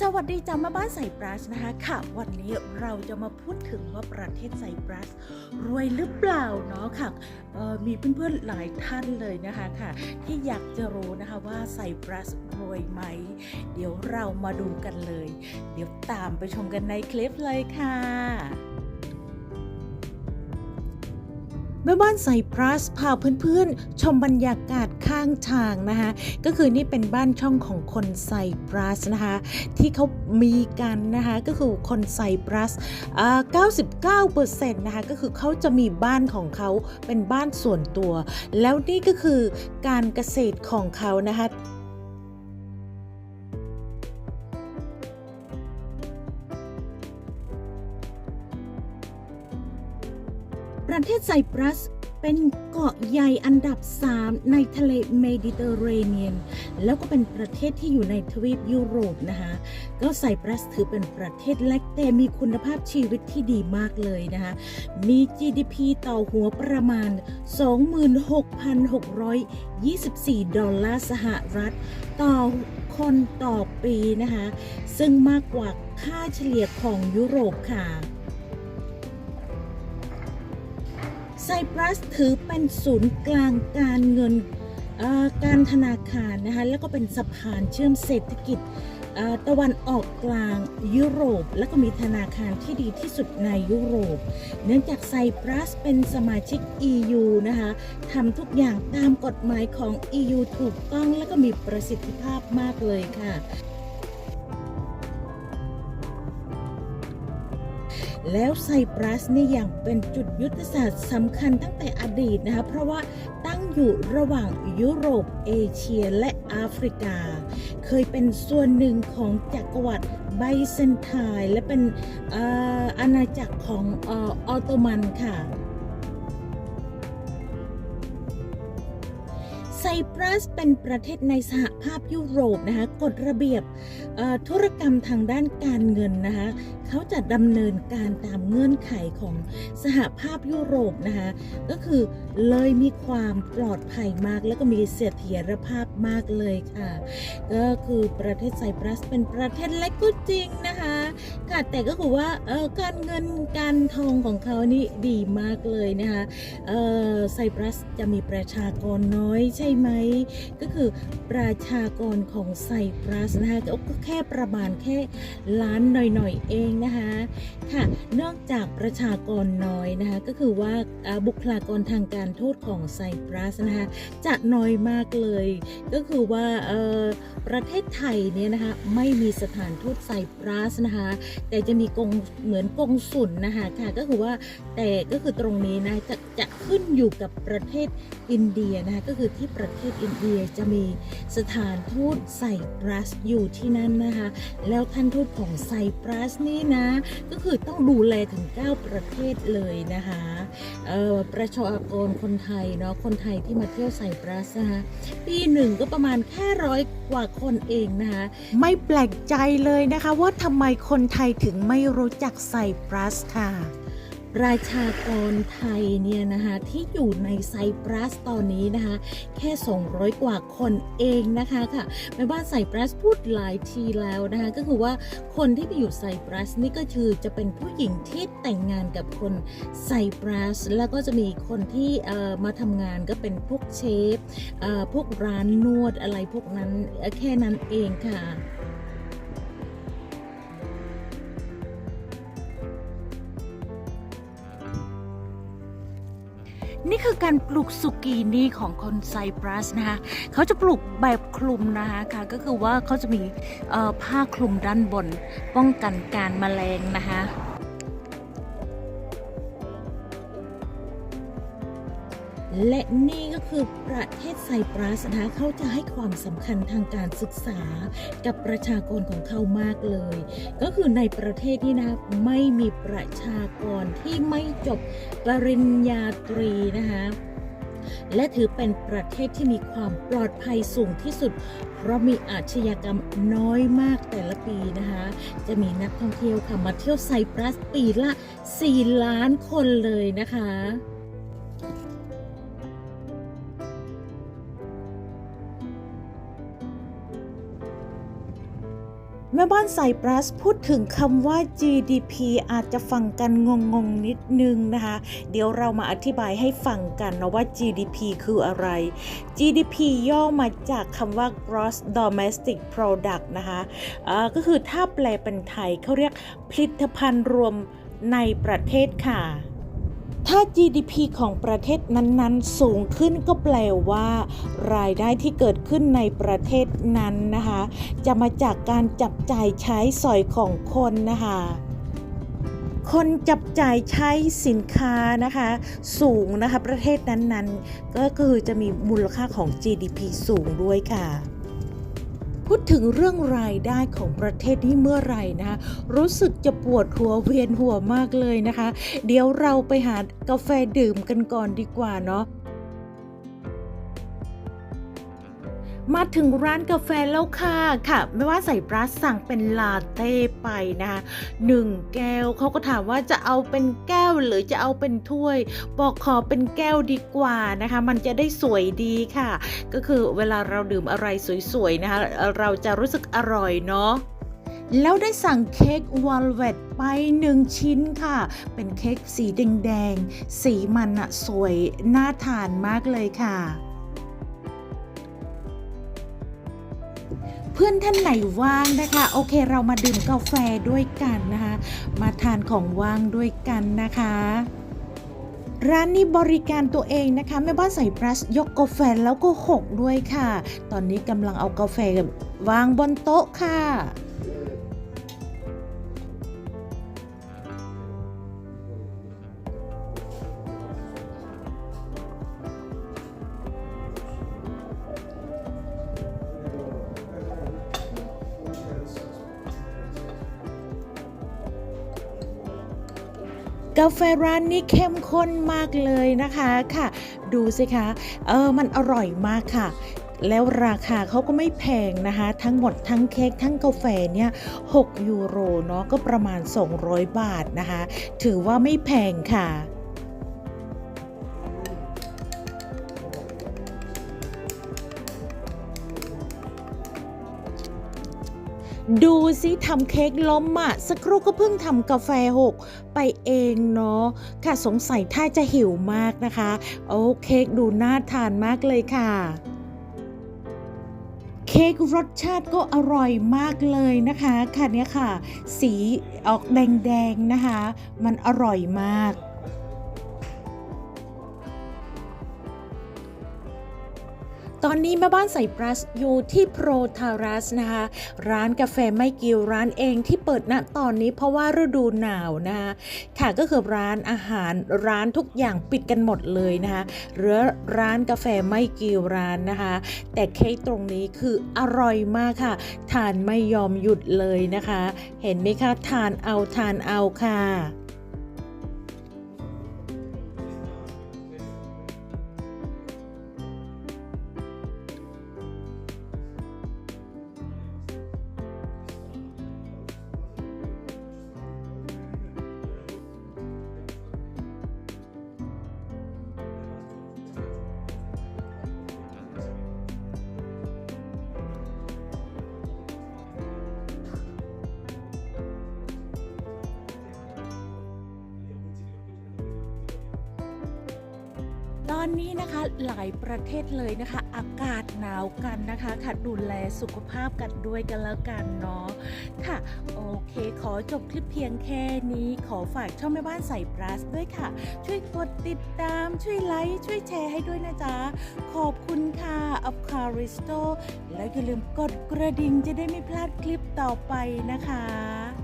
สวัสดีจ้ามาบ้านไซปรัสนะคะค่ะ วันนี้เราจะมาพูดถึงว่าประเทศไซปรัส รวยหรือเปล่าเนาะค่ะมีเพื่อนๆหลายท่านเลยนะคะค่ะ ที่อยากจะรู้นะคะว่าไซปรัสรวยไหม เดี๋ยวเรามาดูกันเลย เดี๋ยวตามไปชมกันในคลิปเลยค่ะ แม่บ้านไซปรัสพาเพื่อนๆ ชมบรรยากาศข้างทางนะคะก็คือนี่เป็นบ้านช่องของคนไซปรัสนะคะที่เขามีกันนะคะก็คือคนไซปรัสอ่า99%นะคะก็คือเขาจะมีบ้านของเขาเป็นบ้านส่วนตัว แล้วนี่ก็คือการเกษตรของเขานะคะ ประเทศไซปรัสเป็นเกาะใหญ่อันดับ 3 ในทะเลเมดิเตอร์เรเนียน แล้วก็เป็นประเทศที่อยู่ในทวีปยุโรปนะคะ ก็ไซปรัสถือเป็นประเทศเล็กแต่มีคุณภาพชีวิตที่ดีมากเลยนะคะ มี GDP ต่อหัวประมาณ 26,624 ดอลลาร์สหรัฐ ต่อคนต่อปีนะคะ ซึ่งมากกว่าค่าเฉลี่ยของยุโรปค่ะ ไซปรัสถือเป็นศูนย์กลางการเงินการธนาคารนะคะแล้วก็เป็นสะพานเชื่อมเศรษฐกิจตะวันออกกลางยุโรป แล้วก็มีธนาคารที่ดีที่สุดในยุโรป เนื่องจากไซปรัสเป็นสมาชิก EU นะคะทำทุกอย่างตามกฎหมายของ EU ถูกต้องและก็มีประสิทธิภาพมากเลยค่ะ แล้วไซปรัสนี่ยังเป็นจุดยุทธศาสตร์สำคัญตั้งแต่อดีตนะคะ เพราะว่าตั้งอยู่ระหว่างยุโรปเอเชียและแอฟริกา เคยเป็นส่วนหนึ่งของจักรวรรดิไบเซนไทน์และเป็นเอ่อาณาจักรของออตโตมันค่ะไซปรัสเป็นประเทศในสหภาพยุโรปนะคะกฎระเบียบ ธุรกรรมทางด้านการเงินนะคะเขาจะดำเนินการตามเงื่อนไขของสหภาพยุโรปนะคะก็คือเลยมีความปลอดภัยมากแล้วก็มีเสถียรภาพมากเลยค่ะ ก็คือประเทศไซปรัสเป็นประเทศเล็กก็จริงนะคะ ค่ะแต่ก็คือว่าเออการเงินการทองของเขานี่ดีมากเลยนะคะเออไซปรัสจะมีประชากรน้อยใช่ไหมก็คือประชากรของไซปรัสนะคะก็แค่ประมาณแค่ล้านหน่อยๆเองนะคะค่ะนอกจากประชากรน้อยนะคะก็คือว่าบุคลากรทางการทูตของไซปรัสนะคะจะน้อยมากเลย ก็คือว่าเออ ประเทศไทยเนี่ยนะคะไม่มีสถานทูตไซปรัสนะคะแต่จะมีกงเหมือนกงสุลนะคะค่ะก็คือว่าแต่ก็คือตรงนี้นะจะจะขึ้นอยู่กับประเทศอินเดียนะคะก็คือที่ประเทศอินเดียจะมีสถานทูตไซปรัสอยู่ที่นั่นนะคะแล้วท่านทูตของไซปรัสนี่นะก็คือต้องดูแลถึง 9 ประเทศเลยนะคะประชากรคนไทยเนาะคนไทยที่มาเที่ยวไซปรัสนะคะปีหนึ่งก็ประมาณแค่ร้อยกว่าคนเองนะคะไม่แปลกใจเลยนะคะว่าทำไมคนไทยถึงไม่รู้จักไซปรัสค่ะ ระชากรไทยเนี่ยนะคะที่อยู่ในไซปรัสตอนนี้นะคะแค่ 200 กว่าคนเองนะคะค่ะแม่บ้านไซปรัสพูดหลายทีแล้วนะคะก็คือว่าคนที่ไปอยู่ไซปรัสนี่ก็คือจะเป็นผู้หญิงที่แต่งงานกับคนไซปรัส แล้วก็จะมีคนที่มาทำงานก็เป็นพวกเชฟพวกร้านนวดอะไรพวกนั้นแค่นั้นเองค่ะ นี่คือการปลูกสุกีนี่ของคนไซปรัสนะคะเขาจะปลูกแบบคลุมนะคะค่ะก็คือว่าเขาจะมีผ้าคลุมด้านบน ป้องกันการแมลงนะคะ และนี่ก็คือประเทศไซปรัสนะคะเขาจะให้ความสำคัญทางการศึกษากับประชากรของเขามากเลย ก็คือในประเทศนี้นะไม่มีประชากรที่ไม่จบปริญญาตรีนะคะและถือเป็นประเทศที่มีความปลอดภัยสูงที่สุด เพราะมีอาชญากรรมน้อยมากแต่ละปีนะคะ จะมีนักท่องเที่ยวค่ะมาเที่ยวไซปรัสปีละ 4 ล้านคนเลยนะคะ ม่ม่บ้านไซปรัสพูดถึงคำว่า GDP อาจจะฟังกันงงๆนิดนึงนะคะ เดี๋ยวเรามาอธิบายให้ฟังกันนะว่า GDP คืออะไร GDP ย่อมาจากคำว่า Gross Domestic Product นะคะอ่าก็คือถ้าแปลเป็นไทยเขาเรียกผลิตภัณฑ์รวมในประเทศค่ะ ถ้า GDP ของประเทศนั้นๆ สูงขึ้นก็แปลว่า รายได้ที่เกิดขึ้นในประเทศนั้นนะคะ จะมาจากการจับจ่ายใช้สอยของคนนะคะคนจับจ่ายใช้สินค้านะคะ สูงนะคะประเทศนั้นๆ ก็คือจะมีมูลค่าของ GDP สูงด้วยค่ะ พูดถึงเรื่องรายได้ของประเทศนี้เมื่อไหร่นะคะรู้สึกจะปวดหัวเวียนหัวมากเลยนะคะ เดี๋ยวเราไปหากาแฟดื่มกันก่อนดีกว่าเนาะ มาถึงร้านกาแฟแล้วค่ะค่ะ ไม่ว่าใส่ปลาสั่งเป็นลาเต้ไปนะคะหนึ่งแก้วเขาก็ถามว่าจะเอาเป็นแก้วหรือจะเอาเป็นถ้วย บอกขอเป็นแก้วดีกว่านะคะ มันจะได้สวยดีค่ะ ก็คือเวลาเราดื่มอะไรสวยๆนะคะ เราจะรู้สึกอร่อยเนาะแล้วได้สั่งเค้กวอลเวตไปหนึ่งชิ้นค่ะ เป็นเค้กสีแดงๆ สีมันอะสวยน่าทานมากเลยค่ะ เพื่อนท่านไหนว่างนะคะ โอเคเรามาดื่มกาแฟด้วยกันนะคะ มาทานของว่างด้วยกันนะคะร้านนี้บริการตัวเองนะคะแม่บ้านใส่พลัสยกกาแฟแล้วก็หกด้วยค่ะ ตอนนี้กำลังเอากาแฟวางบนโต๊ะค่ะาแฟร้านนี้เข้มข้นมากเลยนะคะค่ะ ดูสิคะ เออมันอร่อยมากค่ะแล้วราคาเขาก็ไม่แพงนะคะ ทั้งหมดทั้งเค้กทั้งกาแฟเนี่ย 6 ยูโรเนาะก็ประมาณ 200 บาทนะคะ ถือว่าไม่แพงค่ะ ดูสิทำเค้กล้มอะสักครู่ก็เพิ่งทำกาแฟหก ไปเองเนาะค่ะสงสัยถ้าจะหิวมากนะคะ โอ้เค้กดูน่าทานมากเลยค่ะเค้กรสชาติก็อร่อยมากเลยนะคะ ค่ะเนี้ยค่ะ สีออกแดงๆนะคะ มันอร่อยมาก ตอนนี้แม่บ้านใส่ปลัสอยู่ที่โปรทารัสนะคะ ร้านกาแฟไม่กิวร้านเองที่เปิดณตอนนี้เพราะว่าฤดูหนาวนะคะค่ะก็คือร้านอาหารร้านทุกอย่างปิดกันหมดเลยนะคะเหลือร้านกาแฟไม่กิวร้านนะคะ แต่เค้กตรงนี้คืออร่อยมากค่ะ ทานไม่ยอมหยุดเลยนะคะ เห็นไหมคะทานเอาทานเอาค่ะ อนนี้นะคะหลายประเทศเลยนะคะ อากาศหนาวกันนะคะค่ะดูแลสุขภาพกันด้วยกันแล้วกันเนาะค่ะ โอเค ขอจบคลิปเพียงแค่นี้ ขอฝากช่องแม่บ้านใส่ปลัสด้วยค่ะ ช่วยกดติดตามช่วยไลค์ช่วยแชร์ให้ด้วยนะจ๊ะ ขอบคุณค่ะอัพคาริสโตแล้วอย่าลืมกดกระดิ่งจะได้ไม่พลาดคลิปต่อไปนะคะ